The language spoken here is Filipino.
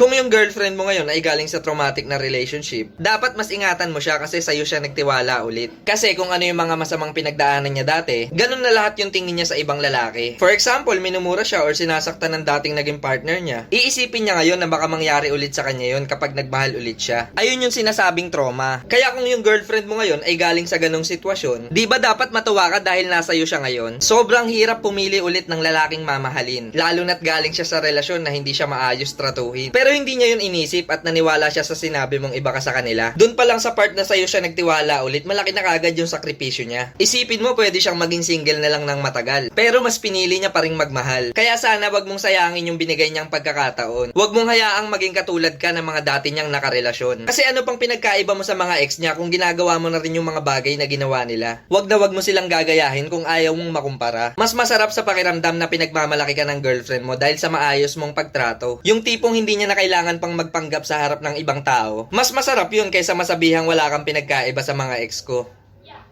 Kung yung girlfriend mo ngayon ay galing sa traumatic na relationship, dapat mas ingatan mo siya kasi sa'yo siya nagtiwala ulit. Kasi kung ano yung mga masamang pinagdaanan niya dati, ganun na lahat yung tingin niya sa ibang lalaki. For example, minumura siya or sinasaktan ng dating naging partner niya. Iisipin niya ngayon na baka mangyari ulit sa kanya yun kapag nagmahal ulit siya. Ayun yung sinasabing trauma. Kaya kung yung girlfriend mo ngayon ay galing sa ganong sitwasyon, di ba dapat matuwa ka dahil nasa iyo siya ngayon? Sobrang hirap pumili ulit ng lalaking mamahalin. Lalo na't galing siya sa relasyon na hindi siya maayos tratuhin. Pero hindi niya yun inisip at naniwala siya sa sinabi mong iba ka sa kanila. Doon pa lang sa part na sa'yo siya nagtiwala ulit, malaki na kagad yung sakripisyo niya. Isipin mo pwede siyang maging single na lang ng matagal. Pero mas pinili niya pa ring magmahal. Kaya sana wag mong sayangin yung binigay niyang pagkakataon. Wag mong hayaang maging katulad ka ng mga dati niyang nakarelasyon. Kasi ano pang pinagkaiba mo sa mga ex niya kung ginagawa mo na rin yung mga bagay na ginawa nila. Wag na wag mo silang gagayahin kung ayaw mong makumpara. Mas masarap sa pakiramdam na pinagmamalaki ka ng girlfriend mo dahil sa maayos mong pagtrato. Yung tipong hindi niya na kailangan pang magpanggap sa harap ng ibang tao. Mas masarap yun kaysa masabihang wala kang pinagkaiba sa mga ex ko.